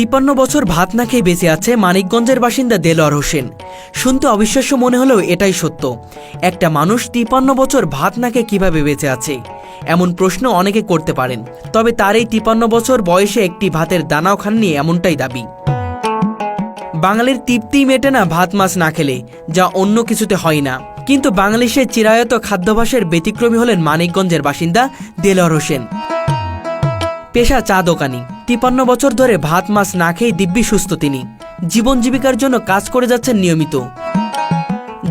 তিপ্পান্ন বছর ভাত না খেয়ে বেঁচে আছে মানিকগঞ্জের বাসিন্দা দেলোয়ার হোসেন। শুনতে অবিশ্বাস্য মনে হলেও এটাই সত্য। একটা মানুষ তিপ্পান্ন বছর ভাত না খেয়ে কীভাবে বেঁচে আছে? এমন প্রশ্ন অনেকে করতে পারেন। তবে তার এই তিপ্পান্ন বছর বয়সে একটি ভাতের দানাও খাননি এমনটাই দাবি। বাঙালির তৃপ্তি মেটে না ভাত মাছ না খেলে, যা অন্য কিছুতে হয় না। কিন্তু সে চিরায়ত খাদ্যাভাসের ব্যতিক্রমী হলেন মানিকগঞ্জের বাসিন্দা দেলোয়ার হোসেন। পেশা চা দোকানি। তিপান্ন বছর ধরে ভাত, মাছ না খেয়ে দিব্যি সুস্থ তিনি। জীবন জীবিকার জন্য কাজ করে যাচ্ছেন নিয়মিত।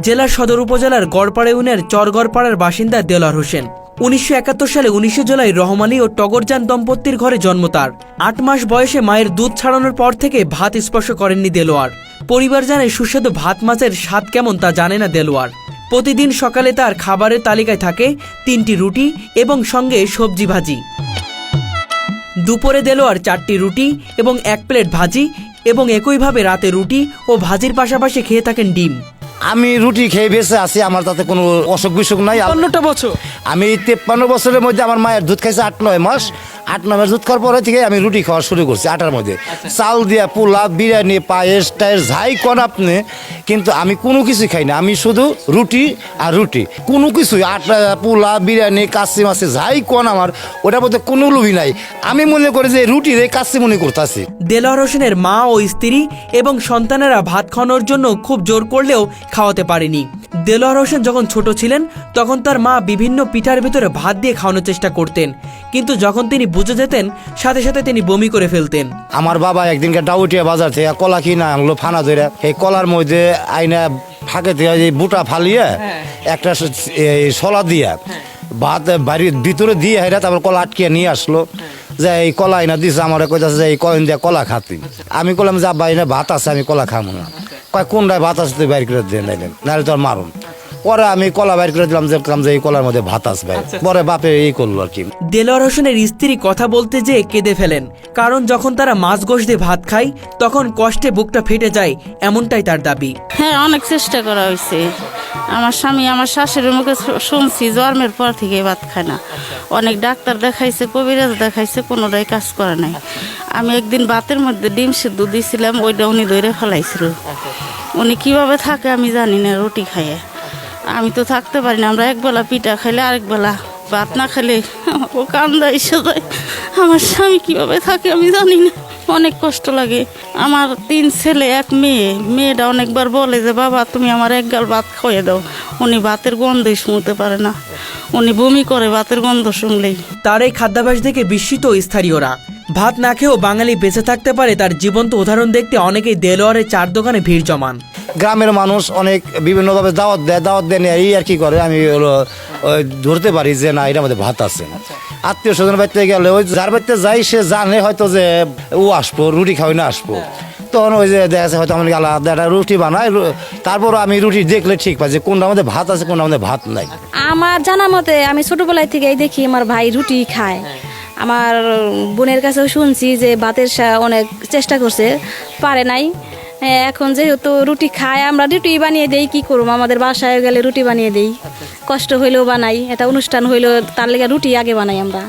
জেলার সদর উপজেলার গড়পাড়া ইউনিয়নের চরগড়পাড়ার বাসিন্দা দেলোয়ার হোসেন। উনিশশো একাত্তর সালে উনিশে জুলাই রহমালি ও টগরজান দম্পতির ঘরে জন্ম তার। আট মাস বয়সে মায়ের দুধ ছাড়ানোর পর থেকে ভাত স্পর্শ করেননি দেলোয়ার। পরিবার জানে সুস্বাদু ভাত, মাছের স্বাদ কেমন তা জানে না দেলোয়ার। প্রতিদিন সকালে তার খাবারের তালিকায় থাকে তিনটি রুটি এবং সঙ্গে সবজি ভাজি। দুপুরে দেলোয়ার চারটি রুটি এবং এক প্লেট ভাজি এবং একইভাবে রাতে রুটি ও ভাজির পাশাপাশি খেয়ে থাকেন ডিম। আমি রুটি খেয়ে বেঁচে আছি আমার তাতে কোনো অসুখ বিসুখ নাই বছর। আমি তেপ্পান্ন বছরের মধ্যে আমার মায়ের দুধ খাইছে আট নয় মাস। আট মাস দুধ খাওয়ার পরে থেকে আমি রুটি খাওয়া শুরু করছি আটার মধ্যে। চাল দিয়া পোলা বিরিয়ানি পায়েস টায়েস যাই কন আপনি কিন্তু আমি কোনো কিছু খাই না। আমি শুধু রুটি আর রুটি। কোনো কিছুই আটা পোলা বিরিয়ানি কাশি মাছি যাই কন আমার ওটার মধ্যে কোনো লোভই নাই। আমি মনে করি যে রুটি রে কাশি মনে করতেছি। দেলোয়ার হোসেনের মা ও স্ত্রী এবং সন্তানেরা ভাত খাওয়ানোর জন্য খুব জোর করলেও খাওয়াতে পারেনি। দেলোয়ার হোসেন যখন ছোট ছিলেন তখন তার মা বিভিন্ন পিঠার ভিতরে ভাত দিয়ে খাওয়ানোর চেষ্টা করতেন। কিন্তু যখন তিনি বুঝে যেতেন সাথে সাথে তিনি বমি করে ফেলতেন। আমার বাবা একদিনকে ডাউটিয়া বাজার থেকে কলা কিনা আনলো ফানা ধরে এই কলার মধ্যে আইনা ফাঁকে এই বুটা ফালিয়ে একটা এই সলা দিয়া ভাত বাড়ির ভিতরে দিয়ে হেরা তারপর কলা আটকিয়ে নিয়ে আসলো। যে এই কলা আইনা দিছে আমার কইতাছে যে এই কয়েন দিয়ে কলা খাতি আমি কলাম যে আব্বা এনে ভাত আছে আমি কলা খাব না। কয় কোনটায় ভাত আছে তুই বাইর করে দিয়ে নাইলেন নাহলে তোর মারুন পরে আমি কলা বাইর করে দিলাম যে দেখলাম যে এই কলার মধ্যে ভাত আসবে পরে বাপে এই করল আর কি। দেলোয়ার হোসেনের স্ত্রী কথা বলতে যেয়ে কেঁদে ফেলেন। কারণ যখন তারা মাছ গোশ দিয়ে ভাত খায় তখন কষ্টে বুকটা ফেটে যায় এমনটাই তার দাবি। হ্যাঁ অনেক চেষ্টা করা হয়েছে। আমার স্বামী আমার শাশুড়ির মুখে শুনছি জন্মের পর থেকে ভাত খায় না। অনেক ডাক্তার দেখাইছে কবিরাজ দেখাইছে কোনোটাই কাজ করে নাই। আমি একদিন ভাতের মধ্যে ডিম সিদ্ধ দিয়েছিলাম ওইটা উনি ধরে ফেলাইছিল। উনি কীভাবে থাকে আমি জানি না রুটি খাইয়ে। আমি তো থাকতে পারি না, আমরা একবেলা পিঠা খাইলে আরেক বেলা ভাত না খেলে ও কান্দা এসে যায়। আমার স্বামী কীভাবে থাকে আমি জানি না। অনেক কষ্ট লাগে। আমার তিন ছেলে, এক মেয়ে। মেয়েটা অনেকবার বলে যে, বাবা, তুমি আমার এক গাল ভাত খাইয়ে দাও। উনি ভাতের গন্ধই শুনতে পারে না। উনি বমি করে, ভাতের গন্ধ শুনলেই। তার এই খাদ্যাভ্যাস দেখে বিস্মিত স্থানীয়রা। ভাত না খেয়েও বাঙালি বেঁচে থাকতে পারে তার জীবন্ত উদাহরণ দেখতে অনেকেই দেলোয়ারের চার দোকানে ভিড় জমান। গ্রামের মানুষ অনেক বিভিন্নভাবে দাওয়াত দেয় দাওয়াত দেয় এই আর কি করে আমি হলো ধরতে পারি যে না এটার মধ্যে ভাত আছে। আত্মীয় স্বজন বাড়িতে গেলে ওই যার বাড়িতে যাই সে জানে হয়তো যে ও আসব রুটি খাওয়াই না আসব। তখন ওই যে দেখা যাচ্ছে হয়তো আমি আলাদা একটা রুটি বানাই রু- তারপর আমি রুটি দেখলে ঠিক পাই যে কোনটা মধ্যে ভাত আছে কোনটা মধ্যে ভাত নাই। আমার জানা মতে আমি ছোটবেলায় থেকেই দেখি আমার ভাই রুটি খায়। আমার বোনের কাছেও শুনছি যে ভাতের সা- অনেক চেষ্টা করছে পারে নাই। হ্যাঁ, এখন যেহেতু রুটি খায় আমরা রুটি বানিয়ে দেই, কি করব? আমাদের বাসায় গেলে রুটি বানিয়ে দেই। কষ্ট হইলেও বানাই, এটা অনুষ্ঠান হইলেও তার লেগে রুটি আগে বানাই আমরা।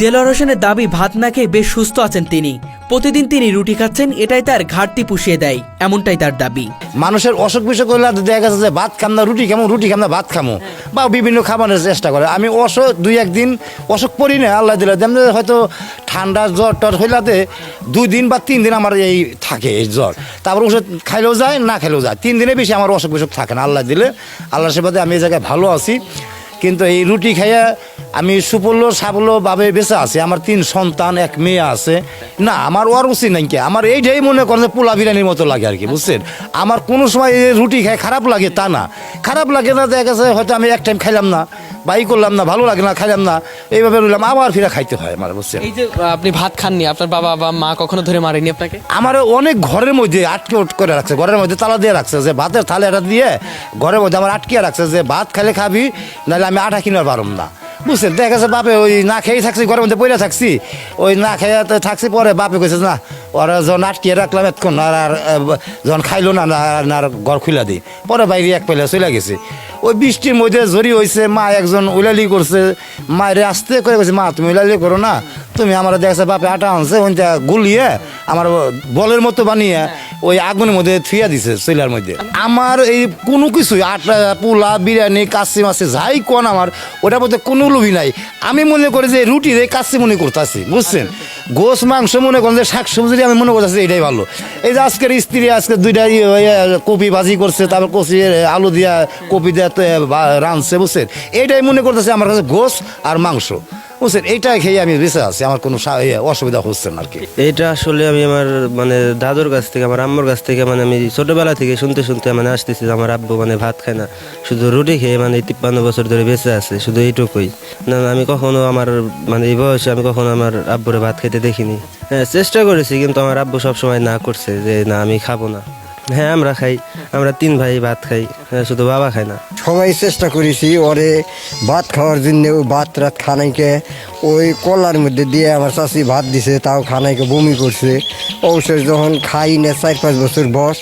দেলোয়ার হোসেনের দাবি, ভাত না খেয়ে বেশ সুস্থ আছেন তিনি। প্রতিদিন তিনি রুটি খাচ্ছেন, এটাই তার ঘাটতি পুষিয়ে দেয়, এমনটাই তার দাবি। মানুষের অসুখ বিসুখ করলে দেখা গেছে যে ভাত খাম না, রুটি খামো, রুটি খাম না, ভাত খামো। বা বিভিন্ন খাবারের চেষ্টা করে। আমি অসুখ, দুই একদিন অসুখ পড়ি না, আল্লাহ দিলে হয়তো ঠান্ডা জ্বর টর হইলাতে দুই দিন বা তিন দিন আমার এই থাকে এই জ্বর। তারপর ওষুধ খাইলেও যায়, না খাইলেও যায়। তিন দিনে বেশি আমার অসুখ বিসুখ থাকে না, আল্লাহ দিলে। আল্লাহর সেবাতে আমি এই জায়গায় ভালো আছি। কিন্তু এই রুটি খাইয়া আমি সুপল্য সাবল্যভাবে বেঁচে আছি আমার তিন সন্তান এক মেয়ে আছে। না আমার ওর উচিত নাই কি। আমার এইটাই মনে করেন যে পোলা বিরিয়ানির মতো লাগে আর কি বুঝছেন? আমার কোনো সময় এই রুটি খাই খারাপ লাগে তা না। খারাপ লাগে না দেখা গেছে হয়তো আমি এক টাইম খাইলাম না বাই করলাম না ভালো লাগে না খাইলাম না এইভাবে রইলাম আবার ফিরে খাইতে হয় আমার বুঝছেন? এই যে আপনি ভাত খাননি আপনার বাবা বা মা কখনো ধরে মারেনি আপনাকে? আমার অনেক ঘরের মধ্যে আটকে উট করে রাখছে ঘরের মধ্যে তালা দিয়ে রাখছে যে ভাতের থালে এটা দিয়ে ঘরের মধ্যে আমার আটকে রাখছে যে ভাত খাইলে খাবি নাহলে আমি আটা কিনে পারম না। বুঝছেন, দেখা গেছে বাপে ওই না খেয়ে থাকছি, ঘরের মধ্যে পড়ে থাকছি। ওই না খেয়ে থাকছি পরে বাপে কইছে, না, ওরা যখন আটকিয়ে রাখলাম এতক্ষণ, আর যখন খাইলো না আর ঘর খুলে দিই। পরে বাইরে এক পেলে চলে গেছে। ওই বৃষ্টির মধ্যে ঝরি হয়েছে মা একজন উলালি করছে। মায়ের আস্তে করে বলছে মা, তুমি উলালি করো না, তুমি আমার দেখছে, বাপে আটা আনছে ওইটা গুলিয়ে আমার বলের মতো বানিয়ে ওই আগুনের মধ্যে থুইয়া দিছে চইলার মধ্যে। আমার এই কোনো কিছুই, আটা, পোলা, বিরিয়ানি কাশি মাছি, যাই কোন আমার, ওটার মধ্যে কোনো লোভই নাই। আমি মনে করি যে রুটির এই কাশি মনে করতেছি বুঝছেন? গোস মাংস মনে করেন যে শাক সবজি আমি মনে করছি এটাই ভালো। এই যে আজকের স্ত্রী আজকে দুইটা ইয়ে, কপি ভাজি করছে তারপর কচি আলু দিয়া কপি দিয়া রাঁধছে বুঝছেন? এইটাই মনে করতেছে আমার কাছে গোস আর মাংস। বুঝছেন এইটাই খেয়ে আমি বেঁচে আছি আমার কোনো অসুবিধা হচ্ছে না আর কি এটা আসলে আমি আমার মানে দাদুর কাছ থেকে আমার আম্মুর কাছ থেকে মানে আমি ছোটবেলা থেকে শুনতে শুনতে মানে আসতেছি আমার আব্বু মানে ভাত খায় না। শুধু রুটি খেয়ে মানে তিপ্পান্ন বছর ধরে বেঁচে আছে শুধু এইটুকুই। না না, আমি কখনো আমার মানে এই বয়সে আমি কখনো আমার আব্বুরে ভাত খেতে দেখিনি। হ্যাঁ চেষ্টা করেছি কিন্তু আমার আব্বু সবসময় না করছে যে না আমি খাব না। হ্যাঁ আমরা খাই। আমরা তিন ভাই ভাত খাই হ্যাঁ, শুধু বাবা খায় না। সবাই চেষ্টা করেছি ওরে ভাত খাওয়ার জন্য ওই ভাত রাত খানাইকে ওই কলার মধ্যে দিয়ে আমার চাষি ভাত দিছে তাও খানাইকে বমি করছে। অবশ্যই যখন খাই না চার পাঁচ বছর বস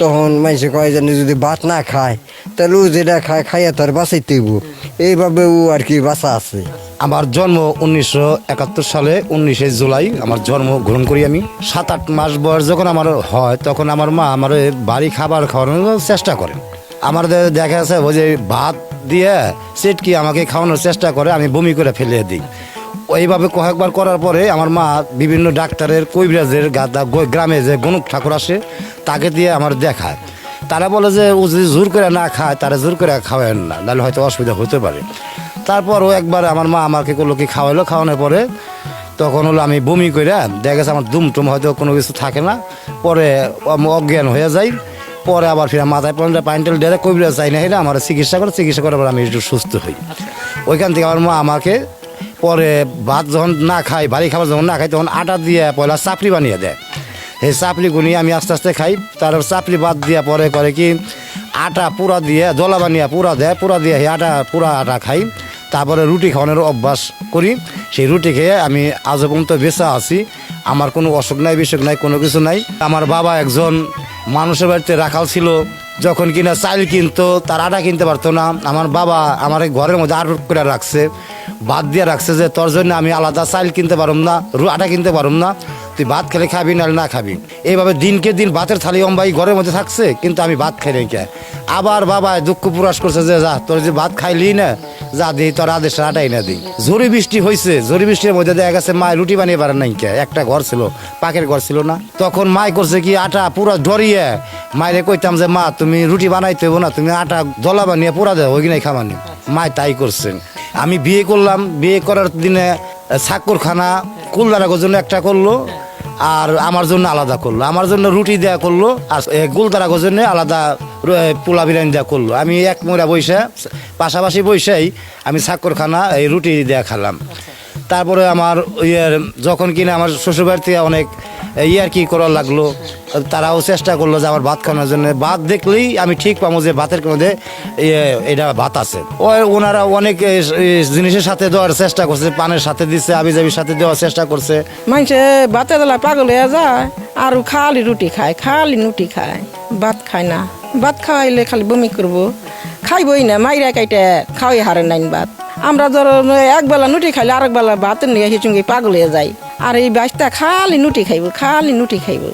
তখন মানুষে কয় যেন যদি ভাত না খায় তাহলে ও যেটা খায় খাইয়া তার বাঁচাইতে হইব। এইভাবে ও আর কি বাঁচা আছে। আমার জন্ম উনিশশো একাত্তর সালে, উনিশে জুলাই আমার জন্ম গ্রহণ করি আমি। সাত আট মাস বয়স যখন আমার হয়, তখন আমার মা আমার বাড়ি খাবার খাওয়ানোর চেষ্টা করে। আমার দেখা যাচ্ছে ওই যে ভাত দিয়ে সেটকি আমাকে খাওয়ানোর চেষ্টা করে, আমি বমি করে ফেলে দিই। এইভাবে কয়েকবার করার পরে আমার মা বিভিন্ন ডাক্তারের কৈবরাজের গাদা গ্রামে যে গণক ঠাকুর আসে, তাকে দিয়ে আমার দেখায়। তারা বলে যে ও যদি জোর করে না খায়, তারা জোর করে খাওয়ায় না, নাহলে হয়তো অসুবিধা হতে পারে। তারপর ও একবার আমার মা আমাকে করল কি খাওয়াইলো, খাওয়ানোর পরে তখন হলো আমি বমি করে দেখা গেছে আমার দুম টুম হয়তো কোনো কিছু থাকে না। পরে অজ্ঞান হয়ে যাই, পরে আবার ফিরে মাথায় পয়েন্টে পাইন্টেল ডেরে কবিরা চাই না হেলে আমার চিকিৎসা করে, চিকিৎসা করার পর আমি একটু সুস্থ হই। ওইখান থেকে আমার মা আমাকে পরে ভাত যখন না খাই ভারী খাবার যখন না খাই তখন আটা দিয়ে পয়লা চাপড়ি বানিয়ে দেয়। এই চাপড়ি গুনি আমি আস্তে আস্তে খাই তারপর চাপলি বাদ দিয়ে পরে করে কি, আটা পুরা দিয়ে জলা বানিয়ে পুরা দেয়, পুরা দিয়ে আটা, পুরা আটা খাই। তারপরে রুটি খাওয়ানোর অভ্যাস করি। সেই রুটি খেয়ে আমি আজও পর্যন্ত বেঁচে আছি। আমার কোনো অসুখ নাই, বিসুখ নাই, কোনো কিছু নাই। আমার বাবা একজন মানুষের বাড়িতে রাখাল ছিল, যখন কিনা চাল কিনতো, তার আটা কিনতে পারতো না। আমার বাবা আমার এই ঘরের মধ্যে আটক করে রাখছে, বাদ দিয়ে রাখছে যে, তোর জন্য আমি আলাদা চাইল কিনতে পারুম না আটা কিনতে পারুম না। তুই ভাত খেলে খাবি, নাহলে না খাবি। এইভাবে দিনকে দিন ভাতের থালি অম্বাই ঘরের মধ্যে থাকছে, কিন্তু আমি ভাত খাই নাই কে। আবার বাবা দুঃখ প্রকাশ করছে যে, যা, তোর যে ভাত খাইলি না, যা দিই তোর আদেশ আটাই না দিই ঝড়ি বৃষ্টি হয়েছে ঝড়ি বৃষ্টির মধ্যে দেখা গেছে মায় রুটি বানিয়ে পারে নাই কে। একটা ঘর ছিল, পাকের ঘর ছিল না। তখন মায় করছে কি, আটা পুরো ডরিয়ে। মায়েরে কইতাম যে, মা, তুমি রুটি বানাইতে না, তুমি আটা দলা বানিয়ে পুরা দেও, ওই নাই খামানি। মায় তাই করছেন। আমি বিয়ে করলাম, বিয়ে করার দিনে সাক্ষরখানা কুলদারাগোর জন্য একটা করল আর আমার জন্য আলাদা করল। আমার জন্য রুটি দেয়া করল আর গুলদারাগোর জন্য আলাদা পোলা বিরিয়ানি দেওয়া করল। আমি এক মোড়া বৈশা, পাশাপাশি বৈশাই আমি সাক্ষরখানা এই রুটি দেয়া খেলাম। তারপরে আমার ইয়ের, যখন কিনা আমার শ্বশুরবাড়ি থেকে অনেক ইয়ার কি করার লাগল, তারাও চেষ্টা করল যে আমার ভাত খাওয়ানোর জন্য। ভাত দেখলেই আমি ঠিক পাবো যে ভাতের মধ্যে এটা ভাত আছে। ও, ওনারা অনেক জিনিসের সাথে দেওয়ার চেষ্টা করছে, পানের সাথে দিচ্ছে আবি জাবির সাথে দেওয়ার চেষ্টা করছে। মানুষে ভাতে দিলা পাগল হয়ে যায়, আর খালি রুটি খায়, খালি রুটি খায়, ভাত খায় না। ভাত খাওয়াইলে খালি বমি করব। খাইবই না, মাইরা কাইটে, খাওয়াই হারে নাইন ভাত। আমরা ধরো, এক বেলা নুটি খাইলে আরেক বেলা ভাত নিয়ে হিচুঙ্গি পাগল হয়ে যাই আর এই বাইশটা খালি নুটি খাইব, খালি নুটি খাইব।